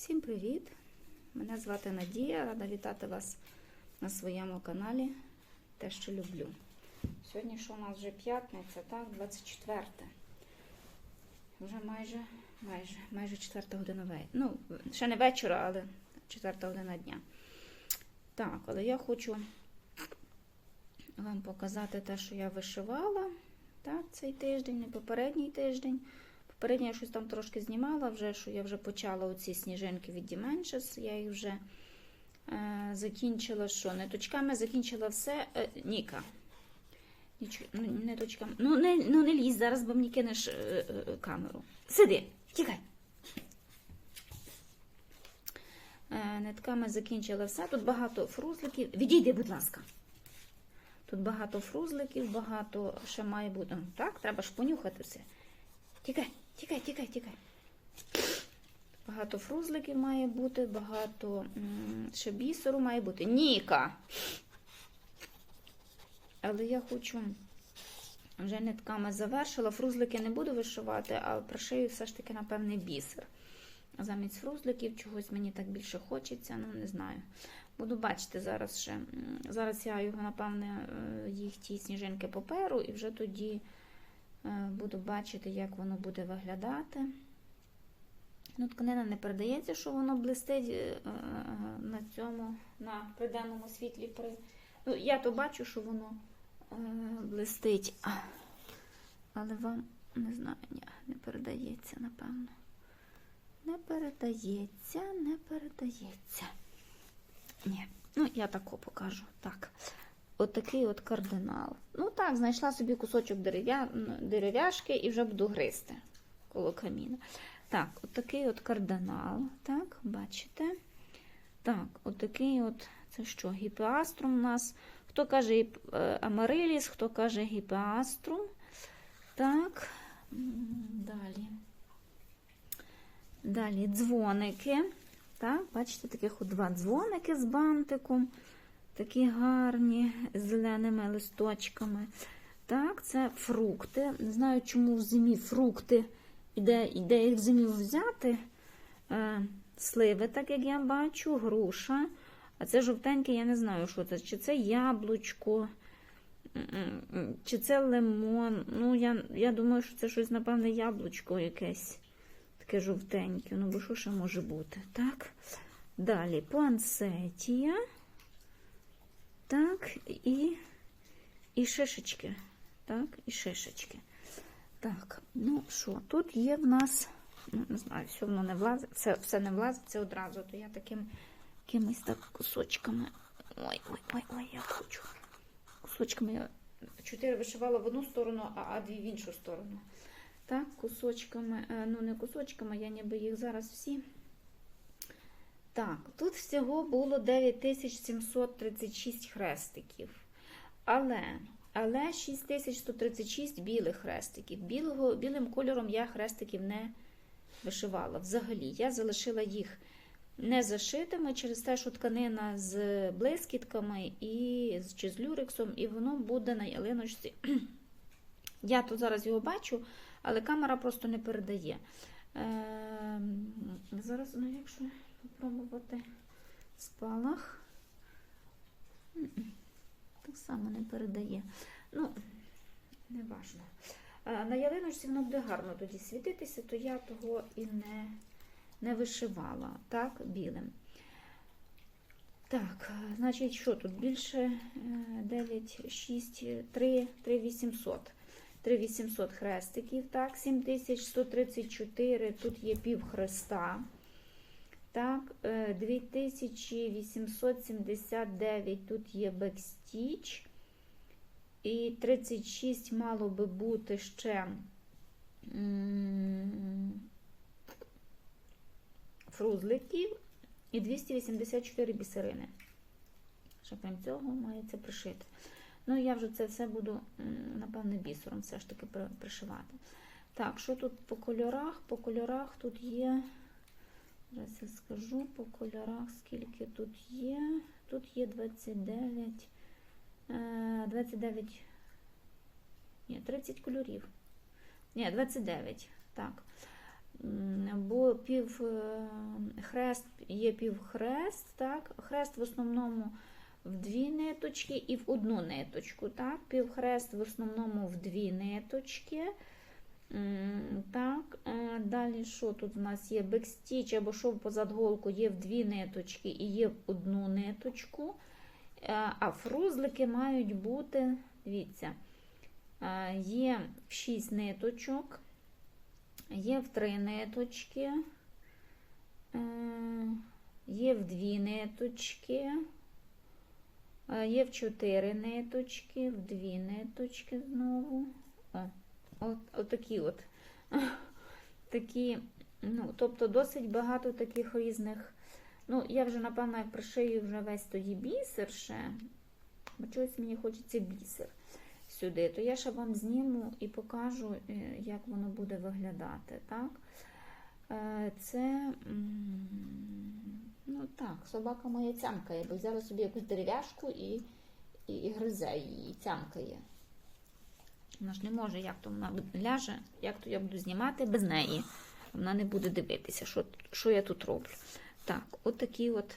Всім привіт! Мене звати Надія. Рада вітати вас на своєму каналі Те, що люблю. Сьогодні що у нас вже п'ятниця, так, 24. Вже майже, майже, майже 4 година вечора. Ну, ще не вечора, але 4 година дня. Так, але я хочу вам показати те, що я вишивала так, цей тиждень, не попередній тиждень. Попередньо я щось там трошки знімала, вже що я вже почала оці сніжинки від Dimensions, я їх вже е, закінчила що? Ниточками закінчила все. Е, Ніка. Ніч, ну, ниточками. Ну не, ну не лізь, зараз бо мені кинеш е, е, камеру. Сиди, тікай. Е, нитками закінчила все. Тут багато фрузликів. Відійди, будь ласка. Тут багато фрузликів, багато ще має бути. Так, треба ж понюхати все. Тікай, тікай, тікай, тікай. Багато фрузликів має бути, багато ще бісеру має бути. Ніка! Але я хочу вже нитками завершила. Фрузлики не буду вишивати, а пришию все ж таки, напевне, бісер. Замість фрузликів чогось мені так більше хочеться, ну не знаю. Буду бачити зараз ще. Зараз я його, напевне, е, їх ті сніжинки паперу, і вже тоді буду бачити, як воно буде виглядати. Ну, тканина не передається, що воно блистить е, е, на цьому, на приденному світлі. Ну, я то бачу, що воно е, блистить, але вам не знаю, ні, не передається, напевно. Не передається, не передається. Ні, ну я тако покажу. Так. Отакий от кардинал. Ну так, знайшла собі кусочок дерев'я... дерев'яшки і вже буду гризти коло каміна. Так, отакий от кардинал. Так, бачите? Так, отакий от, це що, гіпеаструм у нас. Хто каже е, амариліс, хто каже гіпеаструм. Так, далі. Далі дзвоники. Так, бачите, таких от два дзвоники з бантиком. Такі гарні з зеленими листочками. Так, це фрукти. Не знаю, чому в зимі фрукти, і де, і де їх в зимі взяти. Е, сливи, так як я бачу, груша. А це жовтеньке, я не знаю, що це. Чи це яблучко, чи це лимон. Ну, я, я думаю, що це щось, напевне, яблучко якесь. Таке жовтеньке. Ну, бо що ще може бути? Так. Далі пуансетія. Так, і, і шишечки. Так, і шишечки. Так, ну що, тут є в нас, ну, не знаю, все воно не влазить, все, все не влазить, це одразу, то я таким якимись так кусочками. Ой, ой, ой, ой, я хочу. Кусочками я чотири вишивала в одну сторону, а, а дві в іншу сторону. Так, кусочками, е, ну не кусочками, я ніби їх зараз всі. Так, тут всього було 9736 хрестиків. Але, але 6136 білих хрестиків. Білого, білим кольором я хрестиків не вишивала. Взагалі, я залишила їх не зашитими через те, що тканина з блискітками і чи з люрексом, і воно буде на ялиночці. Я тут зараз його бачу, але камера просто не передає. Е, зараз, ну, якщо спробувати спалах. Так само не передає. Ну, не важно. На ялиночці воно буде гарно тоді світитися, то я того і не, не вишивала так, білим. Так, значить, що тут? Більше е, 9, 6, 3, 3 800. 3800 хрестиків, так, 7134, тут є пів хреста. Так, е, 2879 тут є бекстіч. І 36 мало би бути ще фрузликів і 284 бісерини. Ще крім цього мається пришити. Ну, я вже це все буду, напевне, бісером все ж таки пришивати. Так, що тут по кольорах? По кольорах тут є. Я скажу по кольорах, скільки тут є. Тут є 29. е, 29. Ні, 30 кольорів. Ні, 29. Так. бо пів е, хрест є півхрест, так? Хрест в основному в дві ниточки і в одну ниточку. Так? Півхрест в основному в дві ниточки. Так, е, далі що тут у нас є? Бекстіч або шов позад голку є в дві ниточки і є в одну ниточку. Е, А фрузлики мають бути, дивіться, е, є в 6 ниточок, є в 3 ниточки, є в 2 ниточки, є в 4 ниточки, в 2 ниточки знову. О, от, отакі от. Такі, ну, тобто досить багато таких різних. Ну, я вже, напевно, як пришию вже весь тоді бісер ще, бо чогось мені хочеться бісер сюди, то я ще вам зніму і покажу, е, як воно буде виглядати. Так? Е, Це, ну так, собака моя цямкає, бо взяла собі якусь дерев'яшку і, і, і гризе її, цямкає. Вона ж не може, як то вона ляже, як то я буду знімати без неї. Вона не буде дивитися, що, що я тут роблю. Так, отакі от,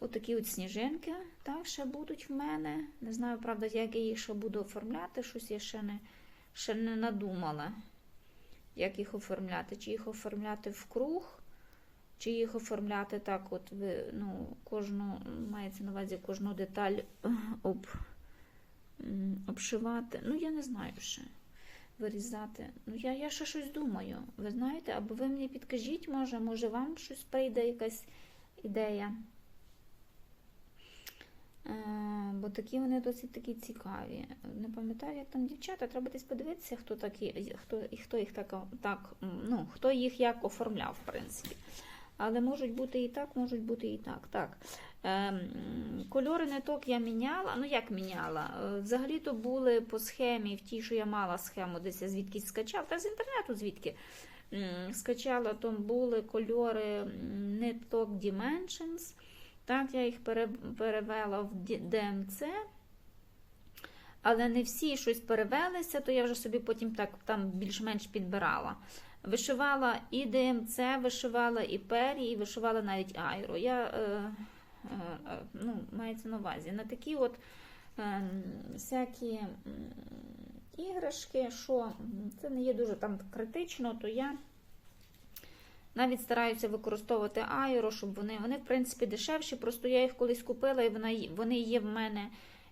отакі от сніжинки так, ще будуть в мене. Не знаю, правда, як я їх ще буду оформляти. Щось я ще не, ще не надумала, як їх оформляти. Чи їх оформляти в круг, чи їх оформляти так, от ну, кожну, мається на увазі кожну деталь об, м, обшивати. Ну, я не знаю ще. Вирізати. Ну, я, я ще щось думаю. Ви знаєте, або ви мені підкажіть, може, може вам щось прийде, якась ідея. Е, бо такі вони досить такі цікаві. Не пам'ятаю, як там дівчата, треба десь подивитися, хто такі, хто, хто їх так, так, ну, хто їх як оформляв, в принципі. Але можуть бути і так, можуть бути і так. Так. Ем, Кольори ниток я міняла. Ну, як міняла? Е, Взагалі-то були по схемі, в тій, що я мала схему, десь я звідкись скачав, та з інтернету звідки скачала, то були кольори ниток Dimensions. Так, я їх перевела в DMC. Але не всі щось перевелися, то я вже собі потім так там більш-менш підбирала. Вишивала і ДМЦ, вишивала і пері, і вишивала навіть айро. Я, е, е, е, ну, мається на увазі, на такі от е, всякі іграшки, що це не є дуже там критично, то я навіть стараюся використовувати айро, щоб вони, вони в принципі, дешевші, просто я їх колись купила і вона, вони є в мене.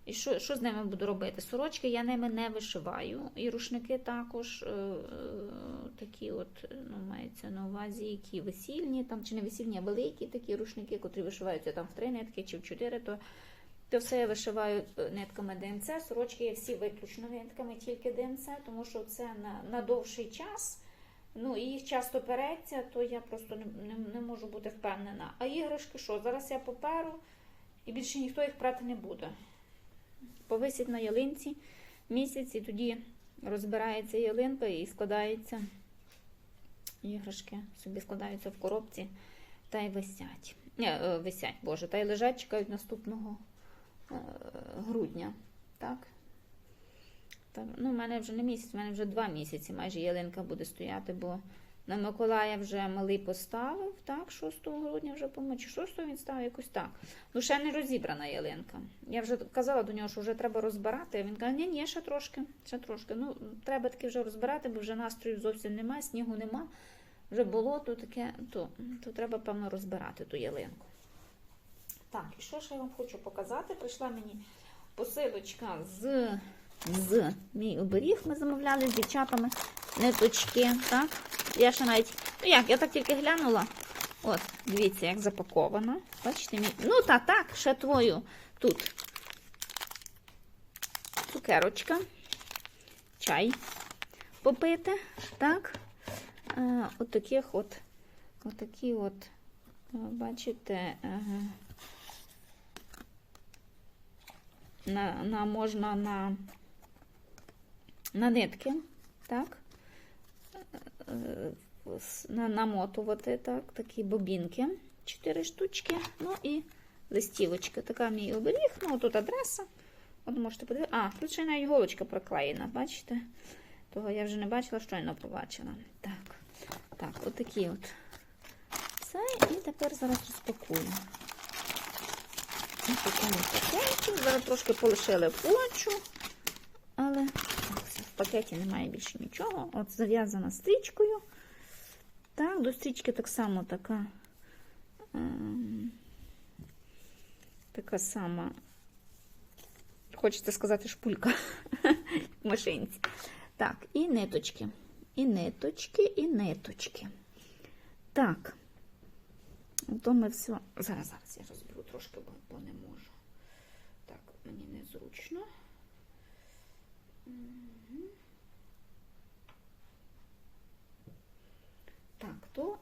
І що, що з ними буду робити? Сорочки я ними не вишиваю. І рушники також е, е, такі, от, ну, мається на увазі, які весільні, там чи не весільні, а великі такі рушники, котрі вишиваються там в три нитки чи в чотири, то, то все я вишиваю е, нитками ДМЦ. Сорочки є всі виключно нитками тільки ДМЦ, тому що це на, на довший час. Ну, і їх часто переться, то я просто не, не, не можу бути впевнена. А іграшки що? Зараз я поперу і більше ніхто їх прати не буде повисить на ялинці місяць, і тоді розбирається ялинка і складається іграшки, собі складаються в коробці та й висять. Не, висять, Боже, та й лежать, чекають наступного е, грудня. Так? Так, ну, в мене вже не місяць, в мене вже два місяці майже ялинка буде стояти, бо на Миколая вже малий поставив, так, 6 грудня вже по чи 6 він ставив якось так. Ну, ще не розібрана ялинка. Я вже казала до нього, що вже треба розбирати. Він каже, ні, ні, ще трошки, ще трошки. Ну, треба таки вже розбирати, бо вже настрою зовсім немає, снігу нема, вже болото таке, то, то треба, певно, розбирати ту ялинку. Так, і що ще я вам хочу показати? Прийшла мені посилочка з, з мій оберіг. Ми замовляли з дівчатами ниточки. Так? Я ще навіть, ну як, я так тільки глянула. От, дивіться, як запаковано. Бачите, мій. Ну, та так, ще твою тут. Цукерочка, чай попити. Так. Е, от таких от, от такі от, е, бачите, е, на, на, можна на, на нитки, так? Намотувати так, такі бобінки, 4 штучки, ну і листівочка. Така мій оберіг, ну тут адреса. От можете подивитися. А, тут ще навіть голочка проклеєна, бачите? Того я вже не бачила, щойно побачила. Так, Так, отакі от. Це і тепер зараз розпакую. Зараз трошки полишили плочу, але так, все, в пакеті немає більше нічого. От зав'язана стрічкою. Так, до стрічки так само така. ем, така сама, хочеться сказати, шпулька в машинці. Так, і ниточки. І ниточки, і ниточки. Так. То ми все. Зараз, зараз я розберу трошки, бо не можу. Так, мені незручно. Мгм. Так, то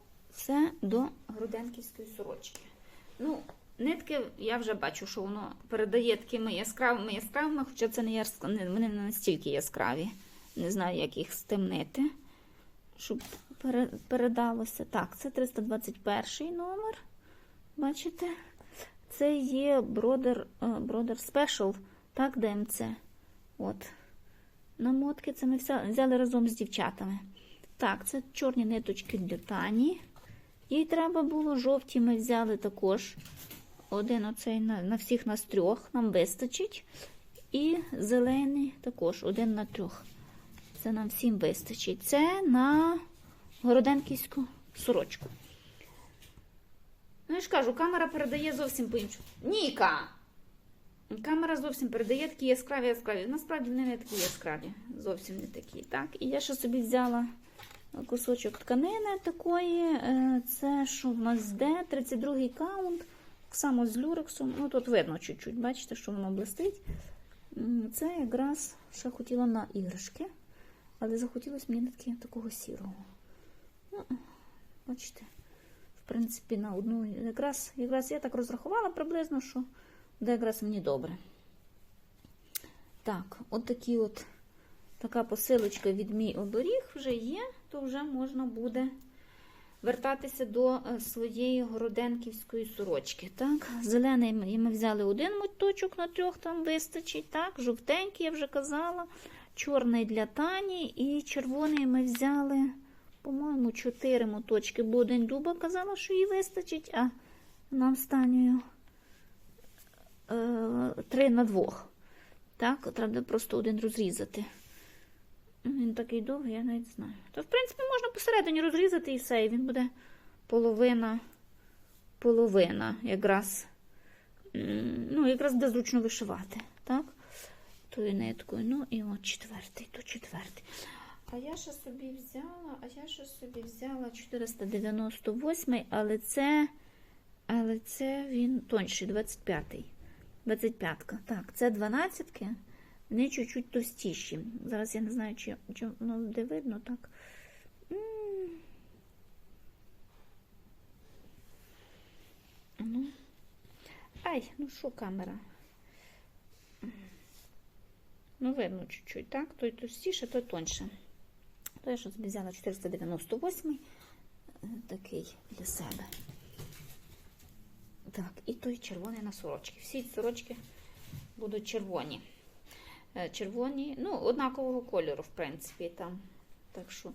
це до груденківської сорочки. Ну, нитки я вже бачу, що воно передає такими яскравими яскравими, хоча це не яск... вони не настільки яскраві. Не знаю, як їх стемнити, щоб передалося. Так, це 321 номер. Бачите? Це є Brother, е, Brother Special, так, ДМЦ. От. Намотки це ми взяли разом з дівчатами. Так, це чорні ниточки для Тані. Їй треба було жовті, ми взяли також. Один оцей на, на всіх нас трьох, нам вистачить. І зелений також, один на трьох. Це нам всім вистачить. Це на городенківську сорочку. Ну, я ж кажу, камера передає зовсім по-іншому. Ніка! Камера зовсім передає такі яскраві яскраві. Насправді не такі яскраві. Зовсім не такі. Так, і я ще собі взяла кусочок тканини такої. Е, Це що в нас де? 32-й каунт. Так само з люрексом. Ну, тут видно чуть-чуть, бачите, що воно блистить. Це якраз ще хотіла на іграшки, але захотілося мені таки такого сірого. Ну, бачите, в принципі, на одну. Якраз, якраз я так розрахувала приблизно, що де якраз мені добре. Так, от такі от така посилочка від мій оберіг вже є, то вже можна буде вертатися до е, своєї городенківської сорочки. Так, зелений ми взяли один моточок на трьох, там вистачить. Так, жовтенький, я вже казала, чорний для Тані, і червоний ми взяли, по-моєму, чотири моточки, бо один Люба казала, що їй вистачить, а нам з е, три на двох. Так, треба просто один розрізати. Він такий довгий, я навіть знаю. То, в принципі, можна посередині розрізати і все, і він буде половина, половина, якраз, ну, якраз буде зручно вишивати. Так? Тою ниткою. Ну і от четвертий, то четвертий. А я ще собі взяла, а я ще собі взяла 498, але це, але це він тонший, 25-й. 25-ка. Так, це 12-ки. Вони чуть-чуть товстіші. Зараз я не знаю, чи, чи ну, де видно так. Ну. Ай, ну що камера? Ну, видно чуть-чуть, так? Той товстіше, той тоньше. То я щось взяла 498 е, такий для себе. Так, і той червоний на сорочки. Всі сорочки будуть червоні. Е, Червоні, ну, однакового кольору, в принципі, там. Так що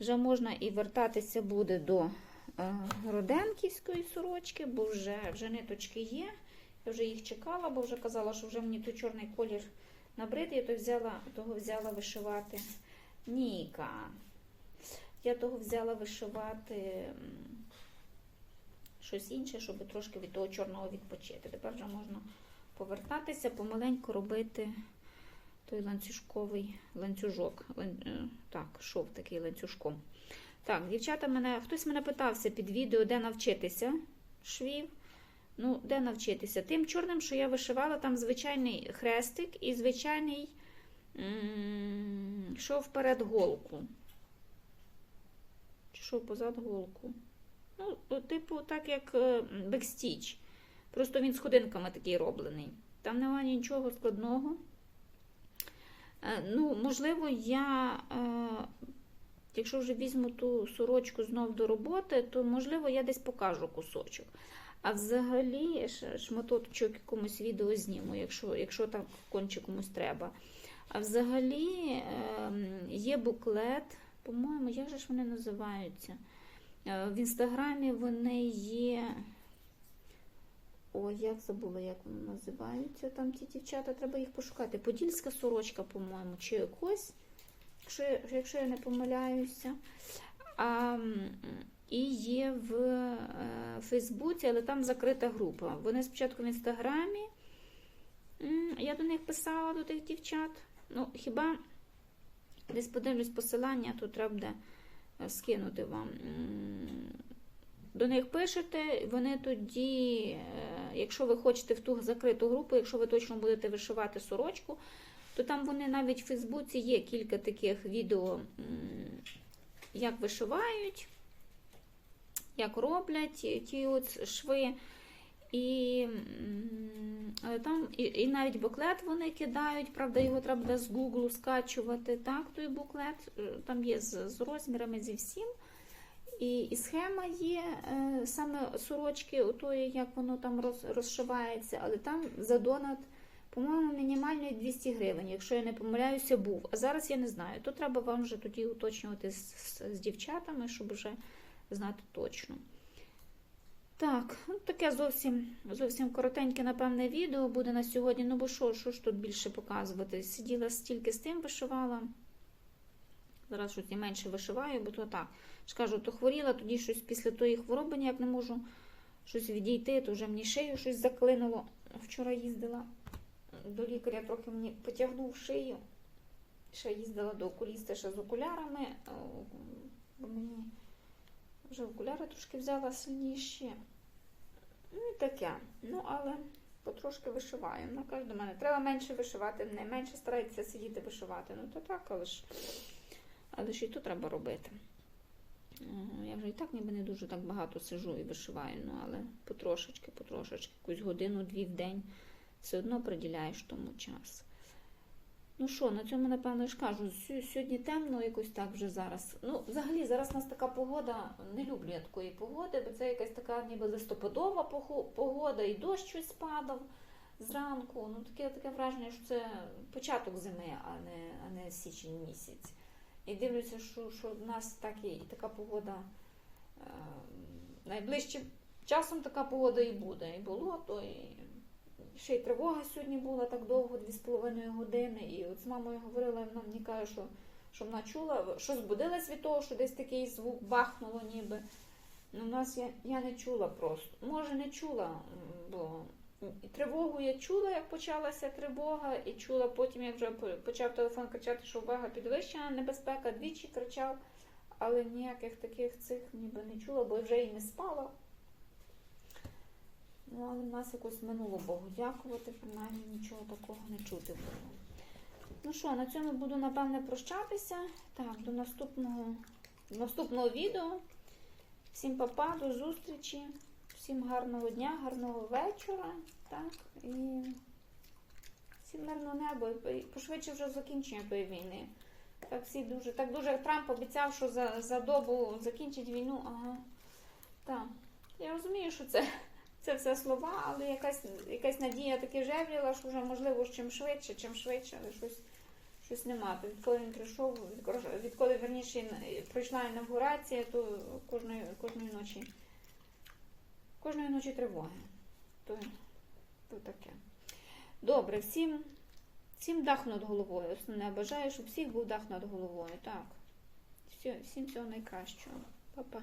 вже можна і вертатися буде до е, Роденківської сорочки, бо вже, вже ниточки є. Я вже їх чекала, бо вже казала, що вже мені той чорний колір набрид, я то взяла, того взяла вишивати Ніка. Я того взяла вишивати щось інше, щоб трошки від того чорного відпочити. Тепер вже можна повертатися, помаленьку робити той ланцюжковий ланцюжок. Лан- е, Так, шов такий ланцюжком. Так, дівчата мене, хтось мене питався під відео, де навчитися швів. Ну, де навчитися? Тим чорним, що я вишивала, там звичайний хрестик і звичайний шов вперед голку. Чи шов позад голку? Ну, типу, так як е, бекстіч. Просто він з ходинками такий роблений. Там немає нічого складного. Е, Ну, можливо, я, е, якщо вже візьму ту сорочку знов до роботи, то, можливо, я десь покажу кусочок. А взагалі, шматочок якомусь відео зніму, якщо, якщо так конче комусь треба. А взагалі ем, є буклет, по-моєму, як же ж вони називаються? Е, В інстаграмі вони є. Ой, як забула, як вони називаються. Там ті дівчата, треба їх пошукати. Подільська сорочка, по-моєму, чи якось, якщо, якщо я не помиляюся. А, і є в е, Фейсбуці, але там закрита група. Вони спочатку в інстаграмі. Я до них писала, до тих дівчат. Ну, хіба десь подивлюсь посилання, то треба буде е, скинути вам. До них пишете, вони тоді, е, якщо ви хочете в ту закриту групу, якщо ви точно будете вишивати сорочку, то там вони навіть в Фейсбуці є кілька таких відео, як вишивають, як роблять ті от шви. І, але там і, і навіть буклет вони кидають, правда, його треба з Google скачувати. Так, той буклет е, там є з, з розмірами зі всім. І, і схема є е, саме сорочки, отої, як воно там роз, розшивається, але там за донат, по-моєму, мінімальний 200 гривень, якщо я не помиляюся, був. А зараз я не знаю. То треба вам вже тоді уточнювати з, з, з дівчатами, щоб вже знати точно. Так, ну таке зовсім зовсім коротеньке, напевне, відео буде на сьогодні. Ну бо що, що ж тут більше показувати? Сиділа стільки з тим вишивала. Зараз щось і менше вишиваю, бо то так. Ж кажу, то хворіла, тоді щось після тої хвороби ніяк не можу щось відійти, то вже мені шию щось заклинуло. Вчора їздила до лікаря, трохи мені потягнув шию. Ще їздила до окуліста ще з окулярами, бо мені вже окуляри трошки взяла сильніші. Ну і таке. Ну, але потрошки вишиваю. Ну, каже мене, треба менше вишивати, не менше старається сидіти вишивати. Ну, то так, але ж, але ж і то треба робити. Я вже і так ніби не дуже так багато сижу і вишиваю, ну, але потрошечки, потрошечки, якусь годину-дві в день все одно приділяєш тому час. Ну що, на цьому, напевно, ж кажу, сьогодні темно якось так вже зараз. Ну, взагалі, зараз у нас така погода, не люблю я такої погоди, бо це якась така ніби листопадова погода, і дощ щось падав зранку. Ну, таке, таке враження, що це початок зими, а не, а не січень місяць. І дивлюся, що, що в нас так і, така погода е, найближчим часом така погода і буде. І болото, і ще й тривога сьогодні була так довго, дві з половиною години. І от з мамою говорила, вона мені каже, що, що вона чула, що збудилась від того, що десь такий звук бахнуло ніби. Ну, у нас я, я не чула просто. Може, не чула, бо тривогу я чула, як почалася тривога, і чула потім, як вже почав телефон кричати, що увага підвищена небезпека, двічі кричав, але ніяких таких цих ніби не чула, бо вже і не спала. Ну, але в нас якось минуло Богу дякувати, принаймні нічого такого не чути було. Ну що, на цьому буду, напевне, прощатися. Так, до наступного, наступного відео. Всім папа, до зустрічі. Всім гарного дня, гарного вечора. Так, і всім мирного неба. І пошвидше вже закінчення тої війни. Так всі дуже, так дуже Трамп обіцяв, що за, за добу закінчить війну. Ага. Так. Я розумію, що це, це все слова, але якась, якась надія таки жевріла, що вже можливо чим швидше, чим швидше, але щось, щось нема. То відколи він прийшов, відколи- відколи верніше прийшла інавгурація, то кожної, кожної ночі. Кожної ночі тривоги. То, то таке. Добре, всім, всім дах над головою. Основне, бажаю, щоб всіх був дах над головою. Так. Все, всім всього найкращого. Па-па.